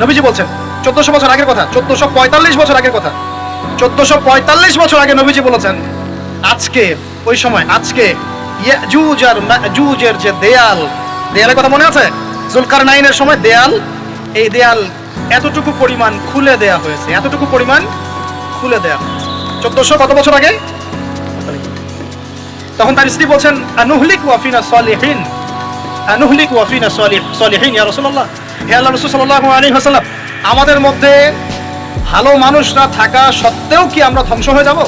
নবীজি বলছেন, চোদ্দশো বছর আগের কথা, চোদ্দশো পঁয়তাল্লিশ বছর আগের কথা। চোদ্দশো পঁয়তাল্লিশ বছর আগে নবীজি বলেছেন, আজকে, ওই সময়, আজকে ইয়াজুজ আর যে দেয়াল, দেয়ালের কথা মনে আছে? জুলকার নাইনের সময় দেয়াল, এই দেয়াল এতটুকু পরিমাণ খুলে দেয়া হয়েছে, এতটুকু পরিমাণ খুলে দেয়া চোদ্দশো কত বছর আগে? তখন তার স্ত্রী বলছেন, আনুহলিক ওয়াফিনা সলিহিন, আনুহলিক ওয়াফিনা সলিহ, সলিহিন ইয়া রাসূলুল্লাহ। আমাদের মধ্যে ভালো মানুষরা থাকা সত্ত্বেও কি আমরা ধ্বংস হয়ে যাব?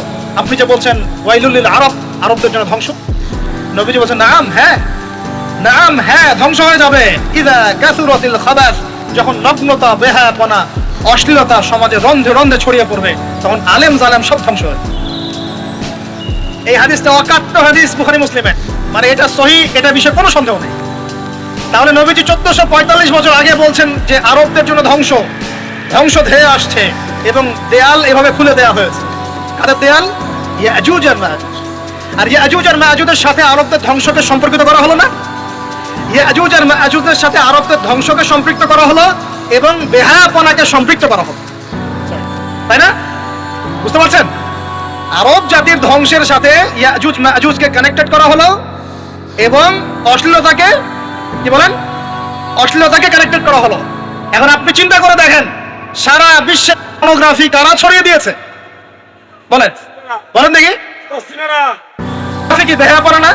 আপনি যে বলছেন, ওয়াইলুল আরব আরবদের জন্য ধ্বংস। নবীজি বলছেন, নাম হ্যাঁ নাম হ্যাঁ ধ্বংস হয়ে যাবে। ইদা কাসুরাতিল খাবাস, যখন নগ্নতা, বেহায়াপনা, অশ্লীলতা সমাজে রন্ধে রন্ধে ছড়িয়ে পড়বে, তখন আলেম জালেম সব ধ্বংস হয়ে। এই হাদিসটা অকাট্য হাদিস বুখারী মুসলিমে মানে এটা সহি, এটা বিষয়ে কোনো সন্দেহ নেই। তাহলে নবীজি চোদ্দশো পঁয়তাল্লিশ বছর আগে বলছেন যে আরবদের জন্য ধ্বংস। ধ্বংস ধেয়ে আসছে এবং দেয়াল এভাবে খুলে দেয়া হয়েছে। কাদের দেয়াল? ইয়াজুজ আর মায়াজুজ। আর ইয়াজুজ আর সাথে আরবদের ধ্বংসকে সম্পর্কিত করা হলো না? ইয়াজুজ আর মায়াজুজের সাথে আরবদের ধ্বংসকে সম্পৃক্ত করা হলো এবং বেহায়াপনাকে সম্পৃক্ত করা হলো। তাই না? বুঝতে পারছেন? আরব জাতির ধ্বংসের সাথে ইয়াজুজ মাজুজকে কানেক্টেড করা হলো এবং অশ্লীলতাকে কি বলেন? অশ্লীলতাকে কানেক্টেড করা হলো। এখন আপনি চিন্তা করে দেখেন, সারা বিশ্বে পর্নোগ্রাফি কারা ছড়িয়ে দিয়েছে। বলেন বলেন দেখি। কি দেখা পড়ে না?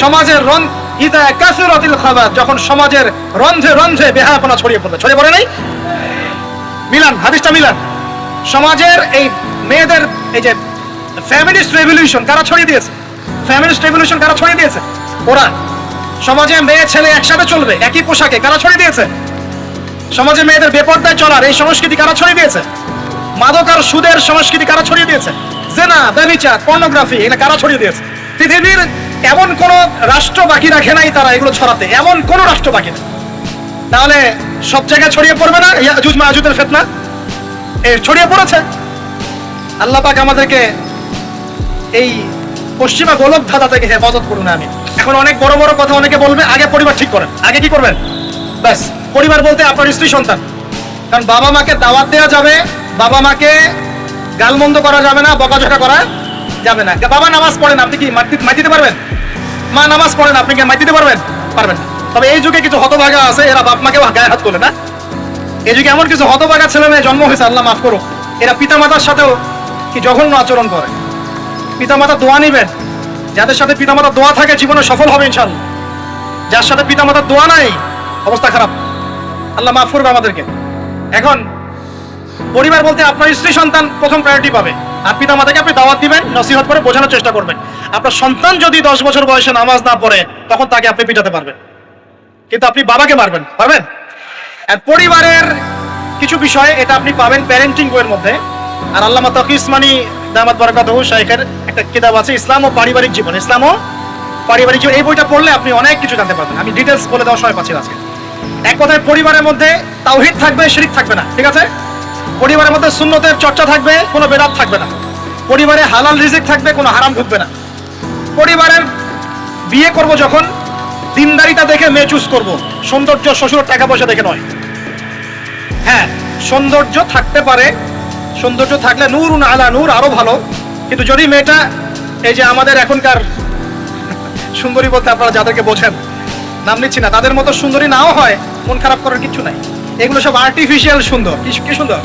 সমাজের রন ইদা কাসুরাতিল খাবার যখন সমাজের রন্ধে রন্ধে বেহায়াপনা ছড়িয়ে পড়বে ছড়িয়ে পড়ে নাই? মিলান, হাদিসটা মিলান। সমাজের এই মেয়েদের এই যে ফ্যামিলিস্ট রেভলিউশন কারা ছড়িয়ে দিয়েছে? ফ্যামিলিস্ট রেভলিউশন কারা ছড়িয়ে দিয়েছে? ওরা। সমাজে মেয়ে, ছেলে একসাথে চলবে, একই পোশাকে কারা ছড়িয়ে দিয়েছে? সমাজে মেয়েদের বেপর্দায় চলার এই সংস্কৃতি কারা ছড়িয়ে দিয়েছে? মাদক আর সুদের সংস্কৃতি কারা ছড়িয়ে দিয়েছে? জেনা ব্যবিচার পর্নোগ্রাফি, এগুলো কারা ছড়িয়ে দিয়েছে? পৃথিবীর এমন কোন রাষ্ট্র বাকি রাখে নাই তারা এগুলো ছড়াতে, এমন কোন রাষ্ট্র বাকি নেই। তাহলে সব জায়গায় ছড়িয়ে পড়বে না ইয়াজুজ মাজুদের ফেতনা? এ ছড়িয়ে পড়েছে। আল্লাহ পাক আমাদেরকে এই পশ্চিমা গোলক ধাঁধা থেকে হেফাজত করুন আমি এখন অনেক বড় বড় কথা অনেকে বলবে, আগে পরিবার ঠিক করেন। আগে কি করবেন? ব্যাস, পরিবার বলতে আপনার স্ত্রী, সন্তান। কারণ বাবা মাকে দাওয়াত দেওয়া যাবে, বাবা মাকে গালমন্দ করা যাবে না, বকাঝকা করা যাবে না। বাবা নামাজ পড়েন আপনি কি মাটি পারবেন? মা নামাজ পড়েন আপনি কি মাটি দিতে পারবেন? পারবেন না। তবে এই যুগে কিছু হতভাগা আছে, এরা বাপ মাকে গায়ে হাত তোলে না। এই যুগে এমন কিছু হতভাগা ছেলে মেয়ে জন্ম হয়েছে, আল্লাহ মাফ করুক। এরা পিতামাতার সাথেও কি জঘন্য আচরণ করে। পিতামাতা দোয়া নিবেন যাদের সাথে পিতামাতার দোয়া থাকে, জীবনে সফল হবে ইনশাল্লাহ যার সাথে পিতামাতার দোয়া নাই, অবস্থা খারাপ। আল্লাহ মাফ করবে আমাদেরকে। এখন, পরিবার বলতে আপনার স্ত্রী, সন্তান প্রথম প্রায়োরিটি পাবে। আর পিতামাতাকে আপনি দাওয়াত দিবেন, নসিহত করে বোঝানোর চেষ্টা করবেন। আপনার সন্তান যদি দশ বছর বয়সে নামাজ না পড়ে, তখন তাকে আপনি পিটাতে পারবেন। কিন্তু আপনি বাবাকে মারবেন, পারবেন? আর পরিবারের কিছু বিষয় এটা আপনি পাবেন প্যারেন্টিং বইয়ের মধ্যে। আর আল্লামা তকি ইসমানি দামাত একটা কিতাব আছে, ইসলাম ও পারিবারিক জীবন। ইসলাম ও পারিবারিক জীবন। এই বইটা পড়লে আপনি অনেক কিছু জানতে পারবেন। আমি ডিটেলস বলে দেওয়ার সময় পাচ্ছি আজকে। এক কথায় পরিবারের মধ্যে তাওহিদ থাকবে, শিরিক থাকবে না, ঠিক আছে? পরিবারের মধ্যে সুন্নতের চর্চা থাকবে, কোনো বেদাত থাকবে না। পরিবারে হালাল রিজিক থাকবে, কোনো হারাম ঢুকবে না। পরিবারের বিয়ে করব যখন দিনদারিতা দেখে মেয়ে চুজ করব। সৌন্দর্য শ্বশুর টাকা পয়সা দেখে নয়। হ্যাঁ সৌন্দর্য থাকতে পারে সৌন্দর্য থাকলে নূর আলা নূর আরও ভালো। কিন্তু যদি মেয়েটা এই যে আমাদের এখনকার সুন্দরী বলতে আপনারা যাদেরকে বোঝেন, নাম নিচ্ছি না, তাদের মতো সুন্দরী নাও হয়, মন খারাপ করার কিছু নাই। এগুলো সব আর্টিফিশিয়াল সুন্দর। কি কি সুন্দর?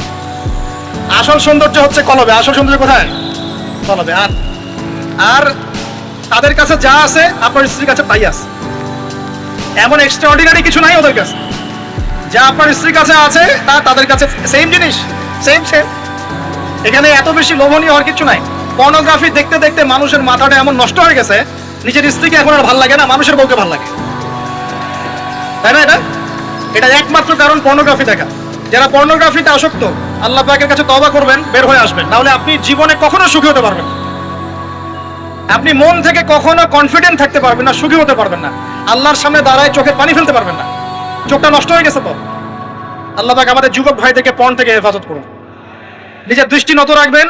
আসল সৌন্দর্য হচ্ছে কলবে। আসল সৌন্দর্য কোথায়? কলবে। আর আর তাদের কাছে যা আছে, আপনার স্ত্রীর কাছে তাই আছে। এমন এক্সট্রা এক্সট্রাঅর্ডিনারি কিছু নাই ওদের কাছে। যা আপনার স্ত্রীর কাছে আছে, তা তাদের কাছে সেম জিনিস। সেম সেম এখানে এত বেশি লোভনীয় হওয়ার কিছু নাই। পর্নোগ্রাফি দেখতে দেখতে মানুষের মাথাটা এমন নষ্ট হয়ে গেছে, নিজের স্ত্রীকে এখন আর ভালো লাগে না, মানুষের বউকে ভালো লাগে। তাই না এটা? এটা একমাত্র কারণ পর্নোগ্রাফি দেখা। যারা পর্নোগ্রাফিতে আসক্ত, আল্লাহ পাকের কাছে তবা করবেন, বের হয়ে আসবেন। তাহলে আপনি জীবনে কখনো সুখী হতে পারবেন আপনি মন থেকে কখনো কনফিডেন্ট থাকতে পারবেন না, সুখী হতে পারবেন না। আল্লাহর সামনে দাঁড়ায় চোখে পানি ফেলতে পারবেন না। চোখটা নষ্ট হয়ে গেছে তো? আল্লাহ পাক আমাদের যুবক ভাইদেরকে পণ থেকে হেফাজত করুন। নিজের দৃষ্টি নত রাখবেন।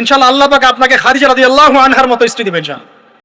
ইনশাল্লাহ আল্লাহ পাকে আপনাকে খাদিজা আল্লাহ আনহার মতো স্ত্রী দিবেন ইনশাআল্লাহ।